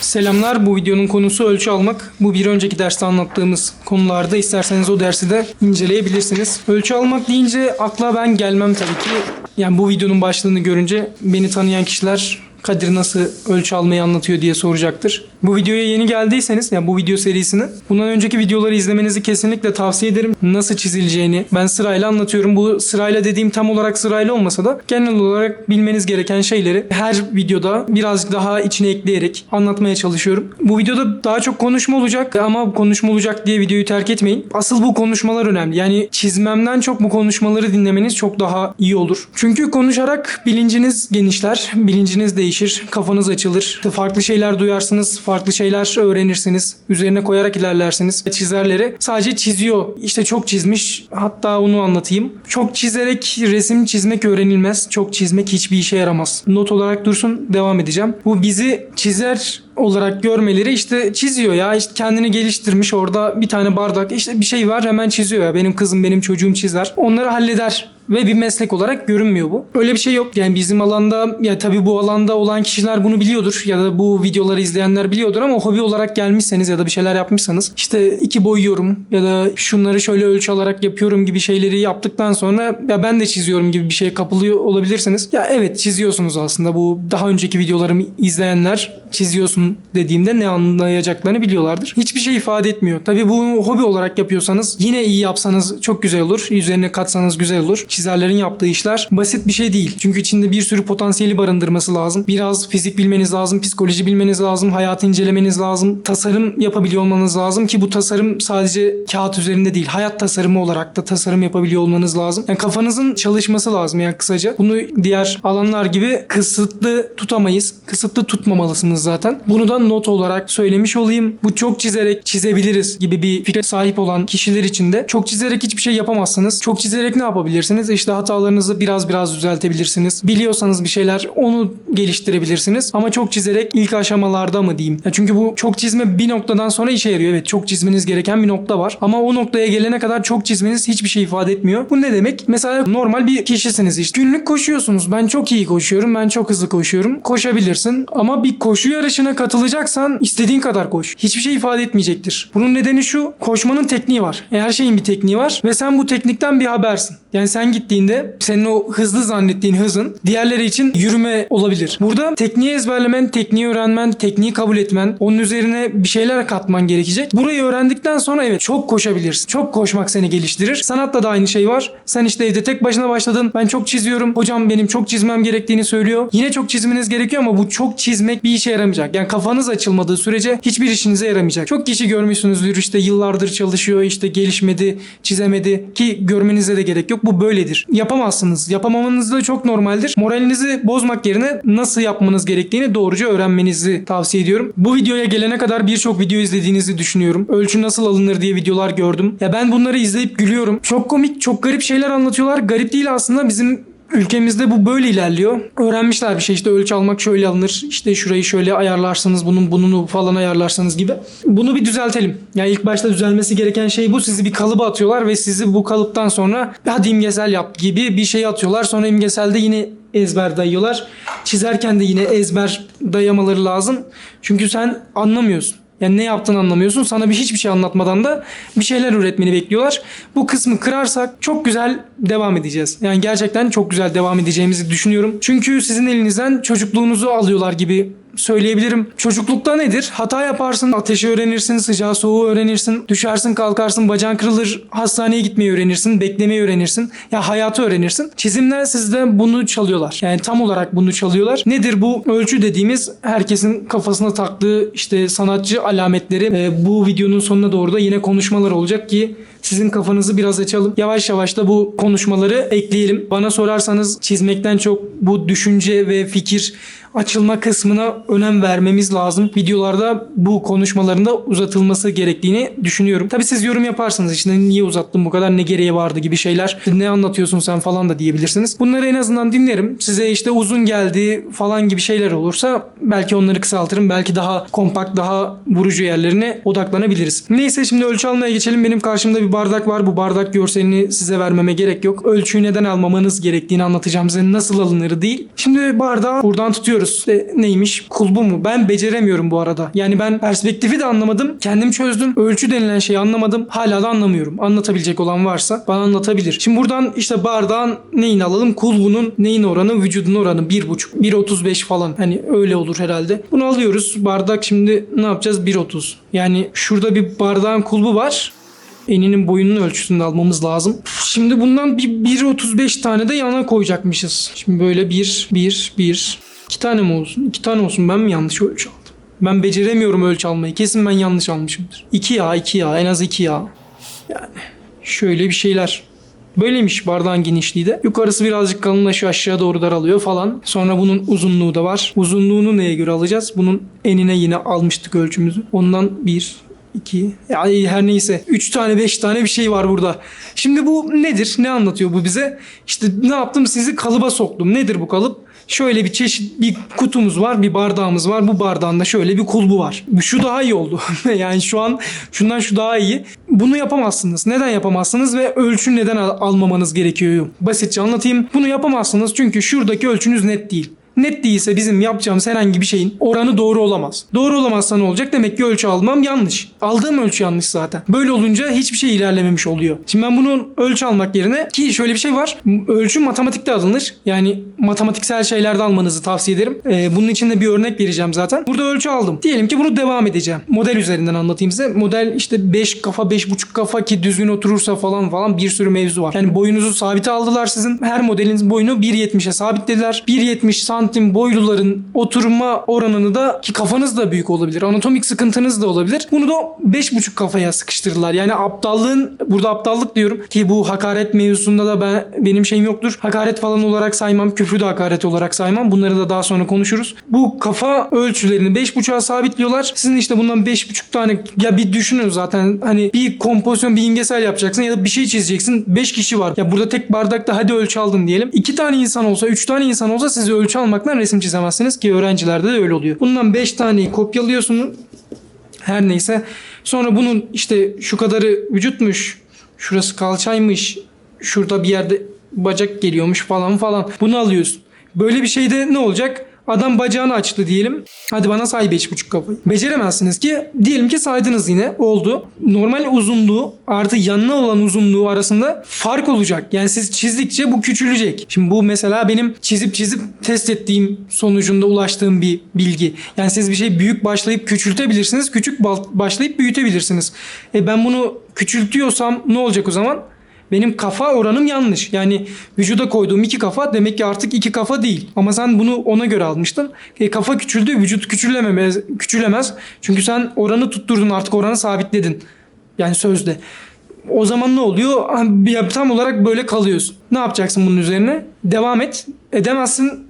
Selamlar. Bu videonun konusu ölçü almak. Bu bir önceki derste anlattığımız konularda isterseniz o dersi de inceleyebilirsiniz. Ölçü almak deyince akla ben gelmem tabii ki. Yani bu videonun başlığını görünce beni tanıyan kişiler Kadir nasıl ölçü almayı anlatıyor diye soracaktır. Bu videoya yeni geldiyseniz, yani bu video serisini, bundan önceki videoları izlemenizi kesinlikle tavsiye ederim. Nasıl çizileceğini ben sırayla anlatıyorum. Bu sırayla dediğim tam olarak sırayla olmasa da genel olarak bilmeniz gereken şeyleri her videoda birazcık daha içine ekleyerek anlatmaya çalışıyorum. Bu videoda daha çok konuşma olacak ama konuşma olacak diye videoyu terk etmeyin. Asıl bu konuşmalar önemli. Yani çizmemden çok bu konuşmaları dinlemeniz çok daha iyi olur. Çünkü konuşarak bilinciniz genişler, bilinciniz değişir, kafanız açılır. Farklı şeyler duyarsınız, farklı şeyler öğrenirsiniz. Üzerine koyarak ilerlersiniz. Çizerleri sadece çiziyor. İşte çok çizmiş. Hatta onu anlatayım. Çok çizerek resim çizmek öğrenilmez. Çok çizmek hiçbir işe yaramaz. Not olarak dursun. Devam edeceğim. Bu bizi çizer olarak görmeleri işte çiziyor ya işte kendini geliştirmiş orada bir tane bardak işte bir şey var hemen çiziyor ya benim kızım benim çocuğum çizer onları halleder ve bir meslek olarak görünmüyor bu. Öyle bir şey yok. Yani bizim alanda ya tabii bu alanda olan kişiler bunu biliyordur ya da bu videoları izleyenler biliyordur ama hobi olarak gelmişseniz ya da bir şeyler yapmışsanız işte iki boyuyorum ya da şunları şöyle ölçü alarak yapıyorum gibi şeyleri yaptıktan sonra ya ben de çiziyorum gibi bir şeye kapılıyor olabilirsiniz. Ya evet çiziyorsunuz aslında bu daha önceki videolarımı izleyenler çiziyorsun dediğimde ne anlayacaklarını biliyorlardır. Hiçbir şey ifade etmiyor. Tabii bu hobi olarak yapıyorsanız yine iyi yapsanız çok güzel olur. Üzerine katsanız güzel olur. Çizerlerin yaptığı işler basit bir şey değil. Çünkü içinde bir sürü potansiyeli barındırması lazım. Biraz fizik bilmeniz lazım, psikoloji bilmeniz lazım, hayatı incelemeniz lazım, tasarım yapabiliyor olmanız lazım ki bu tasarım sadece kağıt üzerinde değil, hayat tasarımı olarak da tasarım yapabiliyor olmanız lazım. Yani kafanızın çalışması lazım yani kısaca. Bunu diğer alanlar gibi kısıtlı tutamayız. Kısıtlı tutmamalısınız zaten. Bunu da not olarak söylemiş olayım. Bu çok çizerek çizebiliriz gibi bir fikre sahip olan kişiler için de çok çizerek hiçbir şey yapamazsınız. Çok çizerek ne yapabilirsiniz? İşte hatalarınızı biraz biraz düzeltebilirsiniz. Biliyorsanız bir şeyler onu geliştirebilirsiniz. Ama çok çizerek ilk aşamalarda mı diyeyim? Ya çünkü bu çok çizme bir noktadan sonra işe yarıyor. Evet çok çizmeniz gereken bir nokta var. Ama o noktaya gelene kadar çok çizmeniz hiçbir şey ifade etmiyor. Bu ne demek? Mesela normal bir kişisiniz işte. Günlük koşuyorsunuz. Ben çok iyi koşuyorum. Ben çok hızlı koşuyorum. Koşabilirsin. Ama bir koşu yarışına katılacaksan istediğin kadar koş. Hiçbir şey ifade etmeyecektir. Bunun nedeni şu. Koşmanın tekniği var. E, Her şeyin bir tekniği var. Ve sen bu teknikten bir habersin. Yani sen gittiğinde senin o hızlı zannettiğin hızın diğerleri için yürüme olabilir. Burada tekniği ezberlemen, tekniği öğrenmen, tekniği kabul etmen, onun üzerine bir şeyler katman gerekecek. Burayı öğrendikten sonra evet çok koşabilirsin. Çok koşmak seni geliştirir. Sanatta da aynı şey var. Sen işte evde tek başına başladın. Ben çok çiziyorum. Hocam benim çok çizmem gerektiğini söylüyor. Yine çok çizmeniz gerekiyor ama bu çok çizmek bir işe yaramayacak. Yani kafanız açılmadığı sürece hiçbir işinize yaramayacak. Çok kişi görmüşsünüzdür işte yıllardır çalışıyor işte gelişmedi, çizemedi ki görmenize de gerek yok. Bu böyledir. Yapamazsınız. Yapamamanız da çok normaldir. Moralinizi bozmak yerine nasıl yapmanız gerektiğini doğruca öğrenmenizi tavsiye ediyorum. Bu videoya gelene kadar birçok video izlediğinizi düşünüyorum. Ölçü nasıl alınır diye videolar gördüm. Ya ben bunları izleyip gülüyorum. Çok komik, çok garip şeyler anlatıyorlar. Garip değil aslında bizim Ülkemizde bu böyle ilerliyor. Öğrenmişler bir şey işte ölçü almak şöyle alınır. İşte şurayı şöyle ayarlarsınız bunun bununu falan ayarlarsanız gibi. Bunu bir düzeltelim. Yani ilk başta düzelmesi gereken şey bu. Sizi bir kalıba atıyorlar ve sizi bu kalıptan sonra hadi imgesel yap gibi bir şey atıyorlar. Sonra imgeselde yine ezber dayıyorlar. Çizerken de yine ezber dayamaları lazım. Çünkü sen anlamıyorsun. Yani ne yaptığını anlamıyorsun. Sana bir hiçbir şey anlatmadan da bir şeyler üretmeni bekliyorlar. Bu kısmı kırarsak çok güzel devam edeceğiz. Yani gerçekten çok güzel devam edeceğimizi düşünüyorum. Çünkü sizin elinizden çocukluğunuzu alıyorlar gibi söyleyebilirim. Çocuklukta nedir? Hata yaparsın, ateşi öğrenirsin, sıcağı soğuğu öğrenirsin, düşersin kalkarsın, bacağın kırılır, hastaneye gitmeyi öğrenirsin, beklemeyi öğrenirsin. Ya hayatı öğrenirsin. Çizimler sizde bunu çalıyorlar. Yani tam olarak bunu çalıyorlar. Nedir bu ölçü dediğimiz herkesin kafasına taktığı işte sanatçı alametleri. Ee, bu videonun sonuna doğru da yine konuşmalar olacak ki sizin kafanızı biraz açalım. Yavaş yavaş da bu konuşmaları ekleyelim. Bana sorarsanız çizmekten çok bu düşünce ve fikir açılma kısmına önem vermemiz lazım. Videolarda bu konuşmalarında uzatılması gerektiğini düşünüyorum. Tabi siz yorum yaparsınız işte niye uzattın bu kadar ne gereği vardı gibi şeyler. Ne anlatıyorsun sen falan da diyebilirsiniz. Bunları en azından dinlerim. Size işte uzun geldi falan gibi şeyler olursa belki onları kısaltırım. Belki daha kompakt daha vurucu yerlerine odaklanabiliriz. Neyse şimdi ölçü almaya geçelim. Benim karşımda bir bardak var. Bu bardak görselini size vermeme gerek yok. Ölçüyü neden almamanız gerektiğini anlatacağım size. Nasıl alınır değil. Şimdi bardağı buradan tutuyoruz. İşte neymiş? Kulbu mu? Ben beceremiyorum bu arada. Yani ben perspektifi de anlamadım. Kendim çözdüm. Ölçü denilen şeyi anlamadım. Hala da anlamıyorum. Anlatabilecek olan varsa bana anlatabilir. Şimdi buradan işte bardağın neyini alalım? Kulbunun neyin oranı? Vücudun oranı 1.5. 1.35 falan. Hani öyle olur herhalde. Bunu alıyoruz. Bardak şimdi ne yapacağız? 1.30. Yani şurada bir bardağın kulbu var eninin boyunun ölçüsünü almamız lazım. Şimdi bundan bir 1.35 tane de yana koyacakmışız. Şimdi böyle 1, 1, 1. 2 tane mi olsun? 2 tane olsun. Ben mi yanlış ölçü aldım? Ben beceremiyorum ölçü almayı. Kesin ben yanlış almışımdır. 2 ya, 2 ya. En az 2 ya. Yani şöyle bir şeyler. Böyleymiş bardağın genişliği de. Yukarısı birazcık kalınlaşıyor aşağı doğru daralıyor falan. Sonra bunun uzunluğu da var. Uzunluğunu neye göre alacağız? Bunun enine yine almıştık ölçümüzü. Ondan 1, 2 yani her neyse 3 tane 5 tane bir şey var burada. Şimdi bu nedir? Ne anlatıyor bu bize? İşte ne yaptım sizi kalıba soktum. Nedir bu kalıp? Şöyle bir çeşit bir kutumuz var, bir bardağımız var. Bu bardağında şöyle bir kulbu var. Şu daha iyi oldu. yani şu an şundan şu daha iyi. Bunu yapamazsınız. Neden yapamazsınız ve ölçü neden al- almamanız gerekiyor? Basitçe anlatayım. Bunu yapamazsınız çünkü şuradaki ölçünüz net değil. Net değilse bizim yapacağımız herhangi bir şeyin oranı doğru olamaz. Doğru olamazsa ne olacak? Demek ki ölçü almam yanlış. Aldığım ölçü yanlış zaten. Böyle olunca hiçbir şey ilerlememiş oluyor. Şimdi ben bunu ölçü almak yerine ki şöyle bir şey var. Ölçü matematikte alınır. Yani matematiksel şeylerde almanızı tavsiye ederim. Ee, bunun için de bir örnek vereceğim zaten. Burada ölçü aldım. Diyelim ki bunu devam edeceğim. Model üzerinden anlatayım size. Model işte 5 kafa 5,5 kafa ki düzgün oturursa falan falan bir sürü mevzu var. Yani boyunuzu sabite aldılar sizin. Her modelin boyunu 1.70'e sabitlediler. 1.70 santim boyluların oturma oranını da ki kafanız da büyük olabilir. Anatomik sıkıntınız da olabilir. Bunu da 5.5 kafaya sıkıştırdılar. Yani aptallığın burada aptallık diyorum ki bu hakaret mevzusunda da ben benim şeyim yoktur. Hakaret falan olarak saymam. Küfrü de hakaret olarak saymam. Bunları da daha sonra konuşuruz. Bu kafa ölçülerini 5.5'a sabitliyorlar. Sizin işte bundan 5.5 tane ya bir düşünün zaten hani bir kompozisyon bir imgesel yapacaksın ya da bir şey çizeceksin. 5 kişi var. Ya burada tek bardakta hadi ölçü aldın diyelim. 2 tane insan olsa 3 tane insan olsa siz ölçü almaktan resim çizemezsiniz ki öğrencilerde de öyle oluyor. Bundan 5 taneyi kopyalıyorsunuz. Her neyse. Sonra bunun işte şu kadarı vücutmuş. Şurası kalçaymış. Şurada bir yerde bacak geliyormuş falan falan. Bunu alıyorsun. Böyle bir şeyde ne olacak? Adam bacağını açtı diyelim. Hadi bana say 5,5 kafayı. Beceremezsiniz ki diyelim ki saydınız yine oldu. Normal uzunluğu artı yanına olan uzunluğu arasında fark olacak. Yani siz çizdikçe bu küçülecek. Şimdi bu mesela benim çizip çizip test ettiğim sonucunda ulaştığım bir bilgi. Yani siz bir şey büyük başlayıp küçültebilirsiniz. Küçük başlayıp büyütebilirsiniz. E ben bunu küçültüyorsam ne olacak o zaman? Benim kafa oranım yanlış. Yani vücuda koyduğum iki kafa demek ki artık iki kafa değil. Ama sen bunu ona göre almıştın. E, kafa küçüldü, vücut küçülememez, küçülemez. Çünkü sen oranı tutturdun artık oranı sabitledin. Yani sözde. O zaman ne oluyor? Ah, Tam olarak böyle kalıyorsun. Ne yapacaksın bunun üzerine? Devam et. Edemezsin.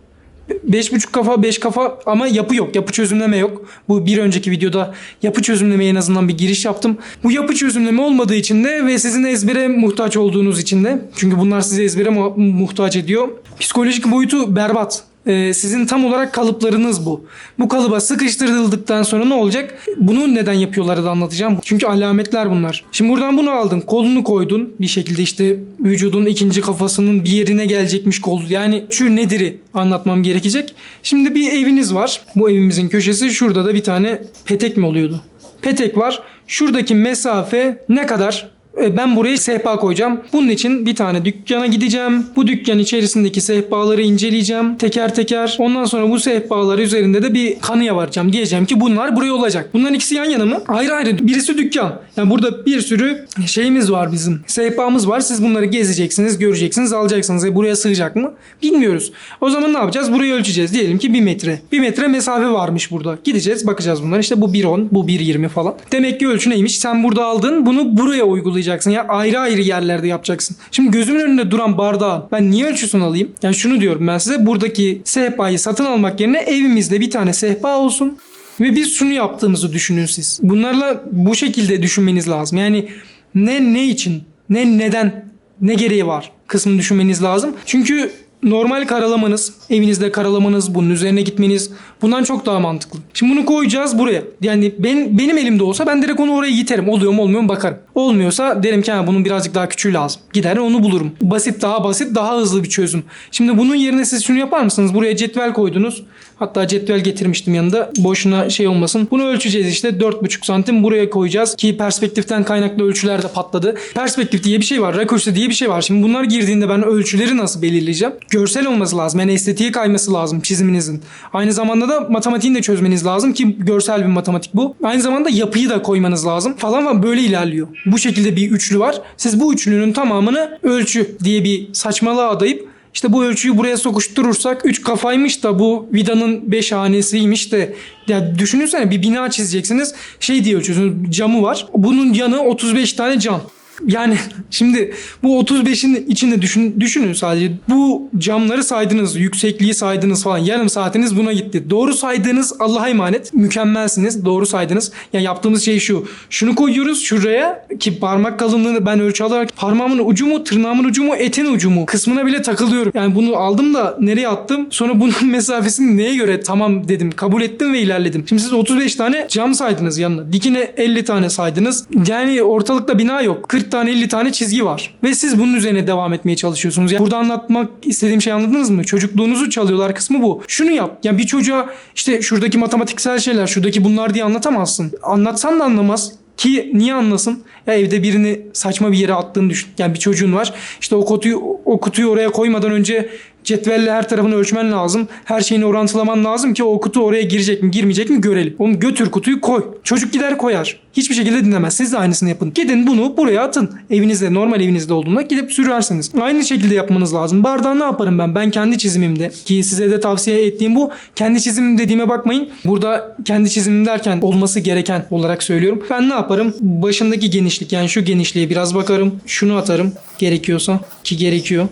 5.5 kafa 5 kafa ama yapı yok. Yapı çözümleme yok. Bu bir önceki videoda yapı çözümlemeye en azından bir giriş yaptım. Bu yapı çözümleme olmadığı için de ve sizin ezbere muhtaç olduğunuz için de çünkü bunlar size ezbere mu- muhtaç ediyor. Psikolojik boyutu berbat. Ee, sizin tam olarak kalıplarınız bu. Bu kalıba sıkıştırıldıktan sonra ne olacak? Bunu neden yapıyorlar da anlatacağım. Çünkü alametler bunlar. Şimdi buradan bunu aldın. Kolunu koydun. Bir şekilde işte vücudun ikinci kafasının bir yerine gelecekmiş kol. Yani şu nedir'i anlatmam gerekecek. Şimdi bir eviniz var. Bu evimizin köşesi şurada da bir tane petek mi oluyordu? Petek var. Şuradaki mesafe ne kadar? Ben buraya sehpa koyacağım. Bunun için bir tane dükkana gideceğim. Bu dükkan içerisindeki sehpaları inceleyeceğim teker teker. Ondan sonra bu sehpalar üzerinde de bir kanıya varacağım. Diyeceğim ki bunlar buraya olacak. Bunların ikisi yan yana mı? Ayrı ayrı. Birisi dükkan. Yani burada bir sürü şeyimiz var bizim. Sehpamız var. Siz bunları gezeceksiniz, göreceksiniz, alacaksınız. E buraya sığacak mı? Bilmiyoruz. O zaman ne yapacağız? Burayı ölçeceğiz. Diyelim ki 1 metre. 1 metre mesafe varmış burada. Gideceğiz bakacağız bunlar. İşte bu 1.10, bu 1.20 falan. Demek ki ölçü neymiş? Sen burada aldın. Bunu buraya uygulayacaksın uygulayacaksın ya ayrı ayrı yerlerde yapacaksın. Şimdi gözümün önünde duran bardağı ben niye ölçüsünü alayım? Yani şunu diyorum ben size buradaki sehpayı satın almak yerine evimizde bir tane sehpa olsun. Ve biz şunu yaptığımızı düşünün siz. Bunlarla bu şekilde düşünmeniz lazım. Yani ne ne için, ne neden, ne gereği var kısmını düşünmeniz lazım. Çünkü normal karalamanız, evinizde karalamanız, bunun üzerine gitmeniz bundan çok daha mantıklı. Şimdi bunu koyacağız buraya. Yani ben, benim elimde olsa ben direkt onu oraya yiterim. Oluyor mu olmuyor mu bakarım. Olmuyorsa derim ki ha, bunun birazcık daha küçüğü lazım. Gider onu bulurum. Basit daha basit daha hızlı bir çözüm. Şimdi bunun yerine siz şunu yapar mısınız? Buraya cetvel koydunuz. Hatta cetvel getirmiştim yanında. Boşuna şey olmasın. Bunu ölçeceğiz işte 4,5 santim buraya koyacağız. Ki perspektiften kaynaklı ölçüler de patladı. Perspektif diye bir şey var. Rakürse diye bir şey var. Şimdi bunlar girdiğinde ben ölçüleri nasıl belirleyeceğim? Görsel olması lazım. Yani estetiğe kayması lazım çiziminizin. Aynı zamanda da matematiğini de çözmeniz lazım ki görsel bir matematik bu. Aynı zamanda yapıyı da koymanız lazım falan var. Böyle ilerliyor. Bu şekilde bir üçlü var. Siz bu üçlünün tamamını ölçü diye bir saçmalığa adayıp işte bu ölçüyü buraya sokuşturursak 3 kafaymış da bu vidanın 5 hanesiymiş de ya düşünürsene bir bina çizeceksiniz şey diye ölçüyorsunuz camı var bunun yanı 35 tane cam. Yani şimdi bu 35'in içinde düşün, düşünün sadece. Bu camları saydınız, yüksekliği saydınız falan. Yarım saatiniz buna gitti. Doğru saydığınız Allah'a emanet. Mükemmelsiniz. Doğru saydınız. Yani yaptığımız şey şu. Şunu koyuyoruz şuraya ki parmak kalınlığını ben ölçü alarak parmağımın ucu mu, tırnağımın ucu mu, etin ucu mu kısmına bile takılıyorum. Yani bunu aldım da nereye attım? Sonra bunun mesafesini neye göre tamam dedim. Kabul ettim ve ilerledim. Şimdi siz 35 tane cam saydınız yanına. Dikine 50 tane saydınız. Yani ortalıkta bina yok. 40 tane 50 tane çizgi var. Ve siz bunun üzerine devam etmeye çalışıyorsunuz. Yani burada anlatmak istediğim şey anladınız mı? Çocukluğunuzu çalıyorlar kısmı bu. Şunu yap. Yani bir çocuğa işte şuradaki matematiksel şeyler, şuradaki bunlar diye anlatamazsın. Anlatsan da anlamaz. Ki niye anlasın? Ya evde birini saçma bir yere attığını düşün. Yani bir çocuğun var. İşte o kutuyu, o kutuyu oraya koymadan önce cetvelle her tarafını ölçmen lazım. Her şeyini orantılaman lazım ki o kutu oraya girecek mi girmeyecek mi görelim. Oğlum götür kutuyu koy. Çocuk gider koyar. Hiçbir şekilde dinlemez. Siz de aynısını yapın. Gidin bunu buraya atın. Evinizde normal evinizde olduğunda gidip sürersiniz. Aynı şekilde yapmanız lazım. Bardağı ne yaparım ben? Ben kendi çizimimde ki size de tavsiye ettiğim bu. Kendi çizimim dediğime bakmayın. Burada kendi çizimim derken olması gereken olarak söylüyorum. Ben ne yaparım? Başındaki genişlik yani şu genişliğe biraz bakarım. Şunu atarım gerekiyorsa ki gerekiyor.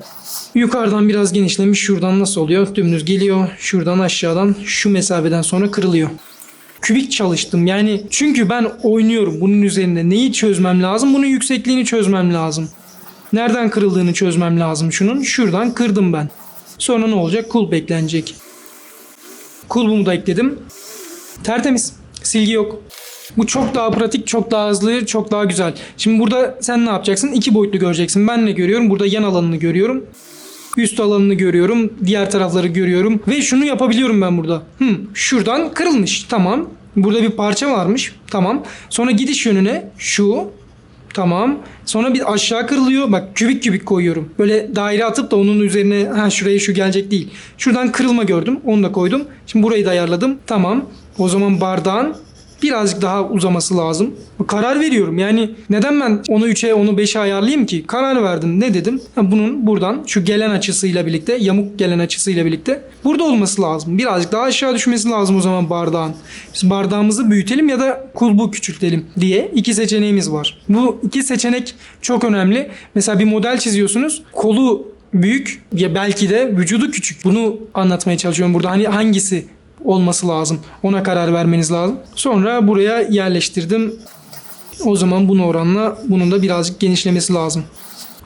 Yukarıdan biraz genişlemiş. Şuradan nasıl oluyor? Dümdüz geliyor. Şuradan aşağıdan şu mesafeden sonra kırılıyor. Kübik çalıştım. Yani çünkü ben oynuyorum bunun üzerinde. Neyi çözmem lazım? Bunun yüksekliğini çözmem lazım. Nereden kırıldığını çözmem lazım şunun. Şuradan kırdım ben. Sonra ne olacak? Kulp eklenecek. Kulbumu da ekledim. Tertemiz. Silgi yok. Bu çok daha pratik, çok daha hızlı, çok daha güzel. Şimdi burada sen ne yapacaksın? İki boyutlu göreceksin. Ben ne görüyorum? Burada yan alanını görüyorum. Üst alanını görüyorum. Diğer tarafları görüyorum. Ve şunu yapabiliyorum ben burada. Hmm, şuradan kırılmış. Tamam. Burada bir parça varmış. Tamam. Sonra gidiş yönüne şu. Tamam. Sonra bir aşağı kırılıyor. Bak kübik kübik koyuyorum. Böyle daire atıp da onun üzerine ha şuraya şu gelecek değil. Şuradan kırılma gördüm. Onu da koydum. Şimdi burayı da ayarladım. Tamam. O zaman bardağın birazcık daha uzaması lazım. Karar veriyorum. Yani neden ben onu 3'e onu 5'e ayarlayayım ki? Karar verdim. Ne dedim? Bunun buradan şu gelen açısıyla birlikte yamuk gelen açısıyla birlikte burada olması lazım. Birazcık daha aşağı düşmesi lazım o zaman bardağın. Biz bardağımızı büyütelim ya da kulbu küçültelim diye iki seçeneğimiz var. Bu iki seçenek çok önemli. Mesela bir model çiziyorsunuz. Kolu büyük ya belki de vücudu küçük. Bunu anlatmaya çalışıyorum burada. Hani hangisi olması lazım. Ona karar vermeniz lazım. Sonra buraya yerleştirdim. O zaman bunu oranla bunun da birazcık genişlemesi lazım.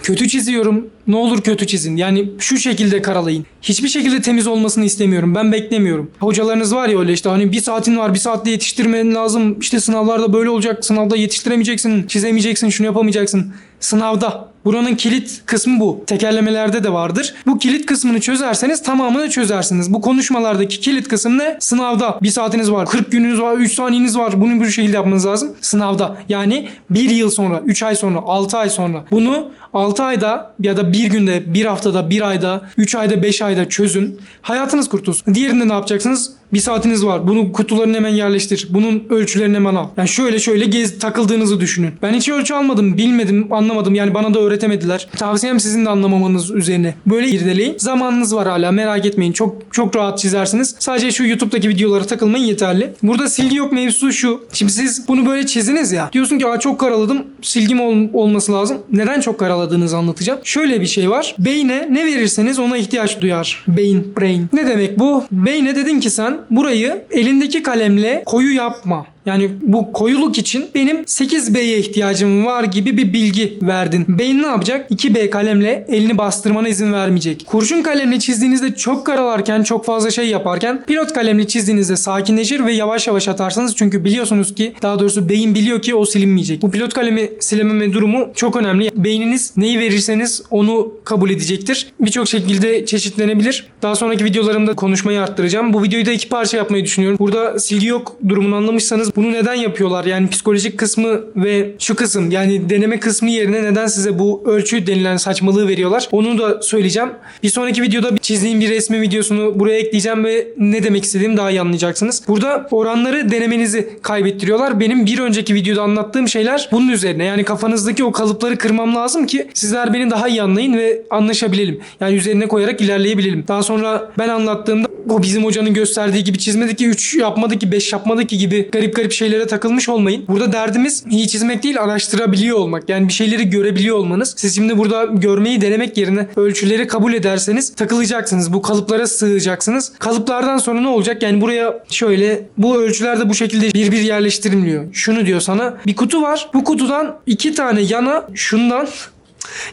Kötü çiziyorum. Ne olur kötü çizin. Yani şu şekilde karalayın. Hiçbir şekilde temiz olmasını istemiyorum. Ben beklemiyorum. Hocalarınız var ya öyle işte hani bir saatin var bir saatte yetiştirmen lazım. İşte sınavlarda böyle olacak. Sınavda yetiştiremeyeceksin. Çizemeyeceksin. Şunu yapamayacaksın. Sınavda. Buranın kilit kısmı bu. Tekerlemelerde de vardır. Bu kilit kısmını çözerseniz tamamını çözersiniz. Bu konuşmalardaki kilit kısım ne? Sınavda. Bir saatiniz var. 40 gününüz var. 3 saniyeniz var. Bunu bir şekilde yapmanız lazım. Sınavda. Yani bir yıl sonra, 3 ay sonra, 6 ay sonra. Bunu 6 ayda ya da bir günde, bir haftada, bir ayda, 3 ayda, 5 ayda çözün. Hayatınız kurtulsun. Diğerinde ne yapacaksınız? Bir saatiniz var. Bunu kutularını hemen yerleştir. Bunun ölçülerini hemen al. Yani şöyle şöyle gez takıldığınızı düşünün. Ben hiç ölçü almadım, bilmedim, anlamadım. Yani bana da öğretemediler. Tavsiyem sizin de anlamamanız üzerine. Böyle irdeleyin. Zamanınız var hala merak etmeyin. Çok çok rahat çizersiniz. Sadece şu YouTube'daki videolara takılmayın yeterli. Burada silgi yok mevzusu şu. Şimdi siz bunu böyle çiziniz ya. Diyorsun ki Aa, çok karaladım. Silgim ol- olması lazım. Neden çok karaladığınızı anlatacağım. Şöyle bir şey var. Beyne ne verirseniz ona ihtiyaç duyar. Beyin, brain. Ne demek bu? Beyne dedin ki sen burayı elindeki kalemle koyu yapma. Yani bu koyuluk için benim 8B'ye ihtiyacım var gibi bir bilgi verdin. Beyin ne yapacak? 2B kalemle elini bastırmana izin vermeyecek. Kurşun kalemle çizdiğinizde çok karalarken, çok fazla şey yaparken pilot kalemle çizdiğinizde sakinleşir ve yavaş yavaş atarsınız. Çünkü biliyorsunuz ki daha doğrusu beyin biliyor ki o silinmeyecek. Bu pilot kalemi silememe durumu çok önemli. Beyniniz neyi verirseniz onu kabul edecektir. Birçok şekilde çeşitlenebilir. Daha sonraki videolarımda konuşmayı arttıracağım. Bu videoyu da iki parça yapmayı düşünüyorum. Burada silgi yok durumunu anlamışsanız bunu neden yapıyorlar? Yani psikolojik kısmı ve şu kısım yani deneme kısmı yerine neden size bu ölçü denilen saçmalığı veriyorlar? Onu da söyleyeceğim. Bir sonraki videoda çizdiğim bir resmi videosunu buraya ekleyeceğim ve ne demek istediğimi daha iyi anlayacaksınız. Burada oranları denemenizi kaybettiriyorlar. Benim bir önceki videoda anlattığım şeyler bunun üzerine. Yani kafanızdaki o kalıpları kırmam lazım ki sizler beni daha iyi anlayın ve anlaşabilelim. Yani üzerine koyarak ilerleyebilelim. Daha sonra ben anlattığımda o bizim hocanın gösterdiği gibi çizmedi ki 3 yapmadı ki 5 yapmadı ki gibi garip garip şeylere takılmış olmayın. Burada derdimiz iyi çizmek değil araştırabiliyor olmak. Yani bir şeyleri görebiliyor olmanız. Siz şimdi burada görmeyi denemek yerine ölçüleri kabul ederseniz takılacaksınız. Bu kalıplara sığacaksınız. Kalıplardan sonra ne olacak? Yani buraya şöyle bu ölçüler de bu şekilde bir bir yerleştirilmiyor. Şunu diyor sana. Bir kutu var. Bu kutudan iki tane yana şundan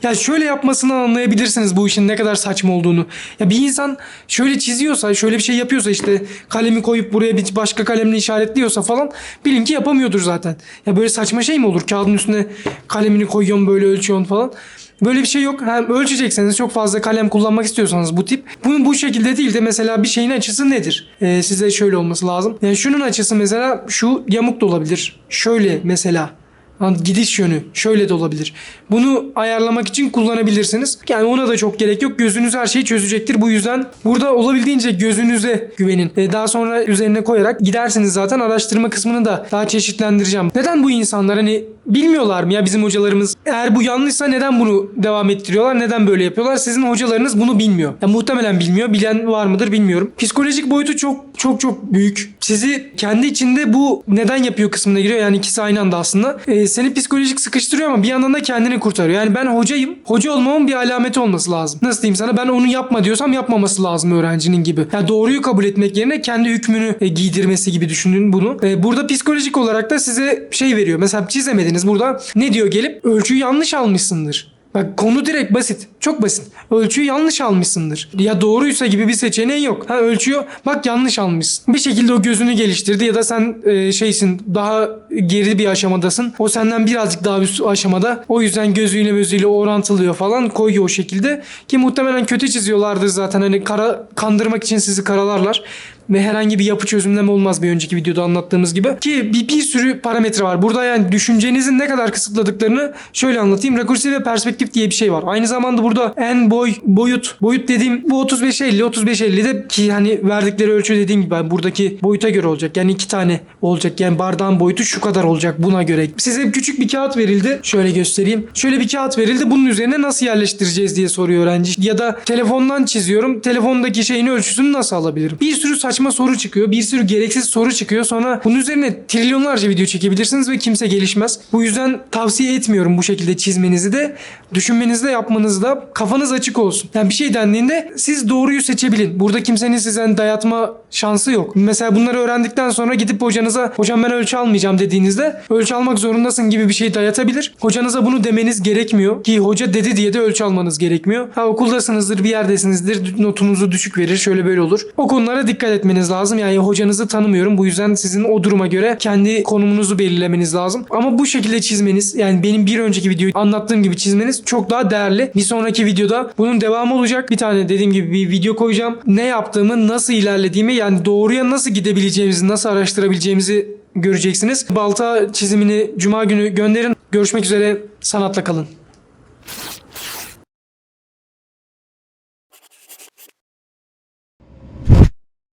ya şöyle yapmasını anlayabilirsiniz bu işin ne kadar saçma olduğunu. Ya bir insan şöyle çiziyorsa, şöyle bir şey yapıyorsa işte kalemi koyup buraya bir başka kalemle işaretliyorsa falan bilin ki yapamıyordur zaten. Ya böyle saçma şey mi olur? Kağıdın üstüne kalemini koyuyorsun böyle ölçüyorsun falan. Böyle bir şey yok. Hem ölçecekseniz çok fazla kalem kullanmak istiyorsanız bu tip. Bunun bu şekilde değil de mesela bir şeyin açısı nedir? Ee, size şöyle olması lazım. Yani şunun açısı mesela şu yamuk da olabilir. Şöyle mesela. Gidiş yönü şöyle de olabilir. Bunu ayarlamak için kullanabilirsiniz. Yani ona da çok gerek yok. Gözünüz her şeyi çözecektir. Bu yüzden burada olabildiğince gözünüze güvenin. Ee, daha sonra üzerine koyarak gidersiniz zaten. Araştırma kısmını da daha çeşitlendireceğim. Neden bu insanlar hani bilmiyorlar mı ya bizim hocalarımız? Eğer bu yanlışsa neden bunu devam ettiriyorlar? Neden böyle yapıyorlar? Sizin hocalarınız bunu bilmiyor. Ya muhtemelen bilmiyor. Bilen var mıdır bilmiyorum. Psikolojik boyutu çok çok çok büyük. Sizi kendi içinde bu neden yapıyor kısmına giriyor. Yani ikisi aynı anda aslında. Ee, seni psikolojik sıkıştırıyor ama bir yandan da kendini kurtarıyor. Yani ben hocayım. Hoca olmamın bir alameti olması lazım. Nasıl diyeyim sana? Ben onu yapma diyorsam yapmaması lazım öğrencinin gibi. Yani doğruyu kabul etmek yerine kendi hükmünü e, giydirmesi gibi düşünün bunu. E, burada psikolojik olarak da size şey veriyor. Mesela çizemediniz burada. Ne diyor gelip? Ölçüyü yanlış almışsındır. Bak konu direkt basit. Çok basit. Ölçüyü yanlış almışsındır. Ya doğruysa gibi bir seçeneği yok. Ha ölçüyor bak yanlış almışsın. Bir şekilde o gözünü geliştirdi ya da sen e, şeysin daha geri bir aşamadasın. O senden birazcık daha üst aşamada. O yüzden gözüyle gözüyle orantılıyor falan koyuyor o şekilde. Ki muhtemelen kötü çiziyorlardır zaten. Hani kara kandırmak için sizi karalarlar ve herhangi bir yapı çözümleme olmaz bir önceki videoda anlattığımız gibi. Ki bir, bir sürü parametre var. Burada yani düşüncenizin ne kadar kısıtladıklarını şöyle anlatayım. Rekursif ve perspektif diye bir şey var. Aynı zamanda burada en boy, boyut, boyut dediğim bu 35-50, 35-50 de ki hani verdikleri ölçü dediğim gibi yani buradaki boyuta göre olacak. Yani iki tane olacak. Yani bardağın boyutu şu kadar olacak buna göre. Size küçük bir kağıt verildi. Şöyle göstereyim. Şöyle bir kağıt verildi. Bunun üzerine nasıl yerleştireceğiz diye soruyor öğrenci. Ya da telefondan çiziyorum. Telefondaki şeyin ölçüsünü nasıl alabilirim? Bir sürü saçma soru çıkıyor. Bir sürü gereksiz soru çıkıyor. Sonra bunun üzerine trilyonlarca video çekebilirsiniz ve kimse gelişmez. Bu yüzden tavsiye etmiyorum bu şekilde çizmenizi de, düşünmenizi de yapmanızı da kafanız açık olsun. Yani bir şey dendiğinde siz doğruyu seçebilin. Burada kimsenin size dayatma şansı yok. Mesela bunları öğrendikten sonra gidip hocanıza hocam ben ölçü almayacağım dediğinizde ölçü almak zorundasın gibi bir şey dayatabilir. Hocanıza bunu demeniz gerekmiyor ki hoca dedi diye de ölçü almanız gerekmiyor. Ha okuldasınızdır bir yerdesinizdir notunuzu düşük verir şöyle böyle olur. O konulara dikkat etmeniz lazım. Yani hocanızı tanımıyorum. Bu yüzden sizin o duruma göre kendi konumunuzu belirlemeniz lazım. Ama bu şekilde çizmeniz yani benim bir önceki videoyu anlattığım gibi çizmeniz çok daha değerli. Bir sonraki videoda bunun devamı olacak. Bir tane dediğim gibi bir video koyacağım. Ne yaptığımı, nasıl ilerlediğimi yani doğruya nasıl gidebileceğimizi, nasıl araştırabileceğimizi göreceksiniz. Balta çizimini cuma günü gönderin. Görüşmek üzere. Sanatla kalın.